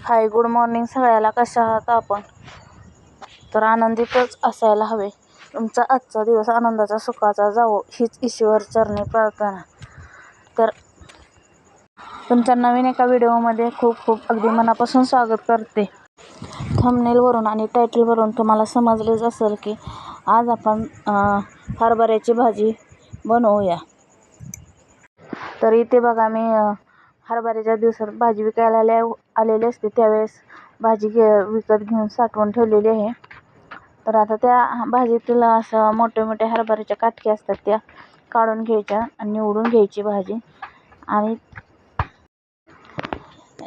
Hi good morning सगळ्याला. कशा आहात आपण? तर आनंदितच असायला हवे. तुमचा आजचा दिवस आनंदाचा सुखाचा जावो हीच ईश्वर चरणी प्रार्थना. तर तुमच्या नवीन एका व्हिडिओमध्ये खूप खूप अगदी मनापासून स्वागत करते. थंबनेलवरून आणि टायटलवरून तुम्हाला समजलेच असेल की आज आपण हरभऱ्याची भाजी बनवूया. तर इथे बघा मी हरभऱ्याच्या दिवसात भाजी विकायला आल्या आलेली असते. त्यावेळेस भाजी घे विकत घेऊन साठवून ठेवलेली आहे. तर आता त्या भाजीतील असं मोठे मोठे हरभऱ्याच्या काटक्या असतात त्या काढून घ्यायच्या आणि निवडून घ्यायची भाजी. आणि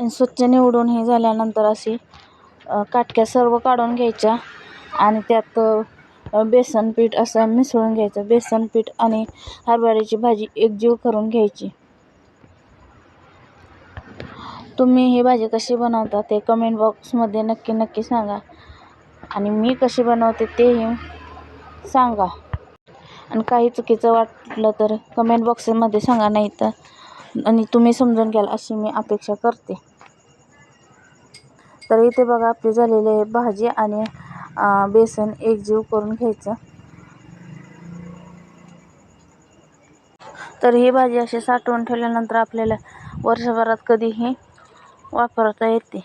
स्वच्छ निवडून हे झाल्यानंतर अशी काटक्या सर्व काढून घ्यायच्या आणि त्यात बेसन पीठ असं मिसळून घ्यायचं. बेसन पीठ आणि हरभऱ्याची भाजी एकजीव करून घ्यायची. तुम्ही ही भाजी कशी बनवता ते कमेंट बॉक्समध्ये नक्की नक्की सांगा. आणि मी कशी बनवते तेही सांगा. आणि काही चुकीचं वाटलं तर कमेंट बॉक्समध्ये सांगा नाही तर आणि तुम्ही समजून घ्याल अशी मी अपेक्षा करते. तर इथे बघा आपली झालेली आहे भाजी आणि बेसन एकजीव करून घ्यायचं. तर ही भाजी अशी साठवून ठेवल्यानंतर आपल्याला वर्षभरात कधीही वापरता येते.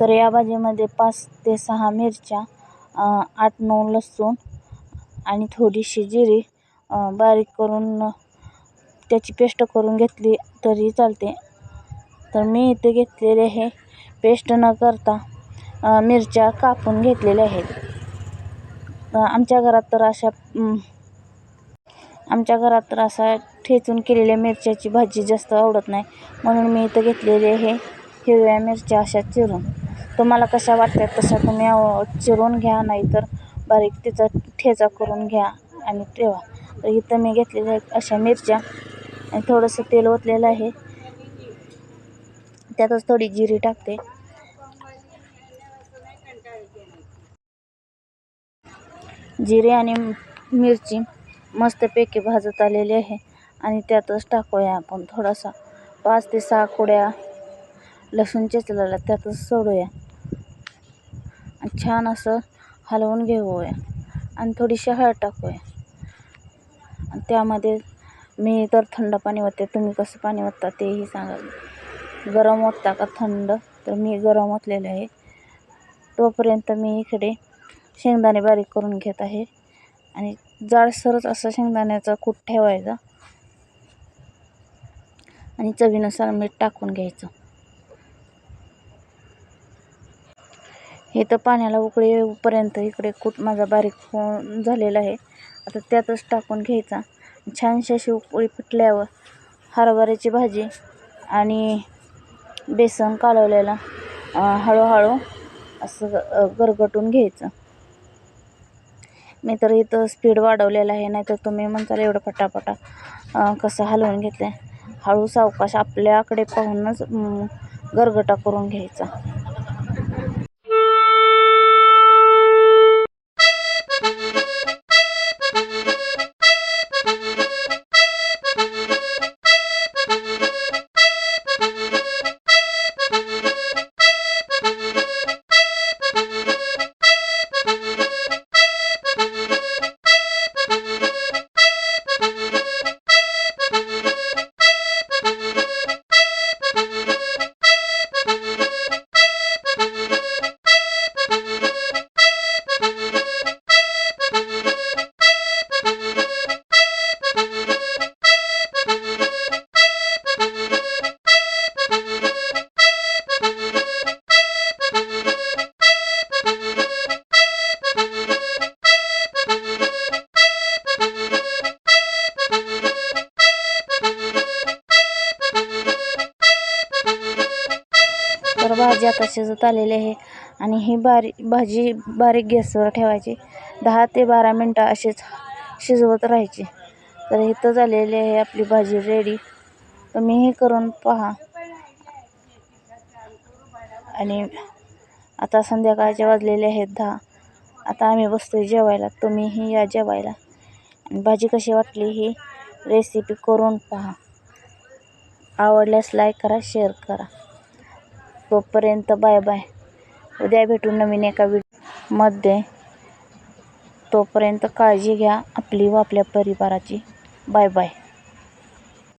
तर या भाजीमध्ये पाच ते सहा मिरच्या आठ नऊ लसूण आणि थोडीशी जिरी बारीक करून त्याची पेस्ट करून घेतली तरी चालते. तर मी इथे घेतलेले हे पेस्ट न करता मिरच्या कापून घेतलेल्या आहेत. आमच्या घरात तर अशा आमच्या घरात तर असा ठेचून केलेल्या मिरच्याची भाजी जास्त आवडत नाही. म्हणून मी इथं घेतलेले हे हिरव्या मिरच्या अशा चिरून. तुम्हाला कशा वाटतात तशा तुम्ही चिरून घ्या नाही तर बारीक तिचा ठेचा करून घ्या आणि ठेवा. तर इथं मी घेतलेल्या आहेत अशा मिरच्या आणि थोडंसं तेल ओतलेलं आहे. त्यातच थोडी जिरी टाकते. जिरे आणि मिरची मस्तपैकी भाजत आलेली आहे. आणि त्यातच टाकूया आपण थोडासा पाच ते सहा कुड्या लसूण चेचलेला त्यातच सोडूया. आणि छान असं हलवून घेऊया आणि थोडीशी हळद टाकूया. आणि त्यामध्ये मी तर थंड पाणी ओतते तुम्ही कसं पाणी ओतता तेही सांगा. गरम ओतता का थंड? तर मी गरम ओतलेलं आहे. तोपर्यंत मी इकडे शेंगदाणे बारीक करून घेत आहे. आणि जाडसरच असं शेंगदाण्याचा कूट ठेवायचा. आणि चवीनुसार मीठ टाकून घ्यायचं. हे तर पाण्याला उकळी येऊपर्यंत इकडे कूट माझा बारीक होऊन झालेला आहे. आता त्यातच टाकून घ्यायचा. छानशी अशी उकळी फुटल्यावर हरभऱ्याची भाजी आणि बेसन कालवलेला हळूहळू असं गरगटून घ्यायचं. मी तर इथं स्पीड वाढवलेला आहे नाही तर तुम्ही म्हणताल एवढं पटापटा कसं हलवून घेतलं आहे हळू सावकाश आपल्याकडे पाहूनच गरगटा करून घ्यायचा. भाजी आता शिजत आलेली आहे. आणि ही बारीक भाजी बारीक गॅसवर ठेवायची. दहा ते बारा मिनटं असेच शिजवत राहायची. तर इथं झालेली आहे आपली भाजी रेडी तुम्हीही करून पहा. आणि आता संध्याकाळचे वाजलेले आहेत दहा. आता आम्ही बसतोय जेवायला. तुम्हीही या जेवायला. आणि भाजी कशी वाटली ही रेसिपी करून पहा. आवडल्यास लाईक करा शेअर करा. तोपर्यंत बाय बाय. उद्या भेटू नवीन एका व्हिडिओमध्ये तोपर्यंत काळजी घ्या आपली व आपल्या परिवाराची. Bye bye.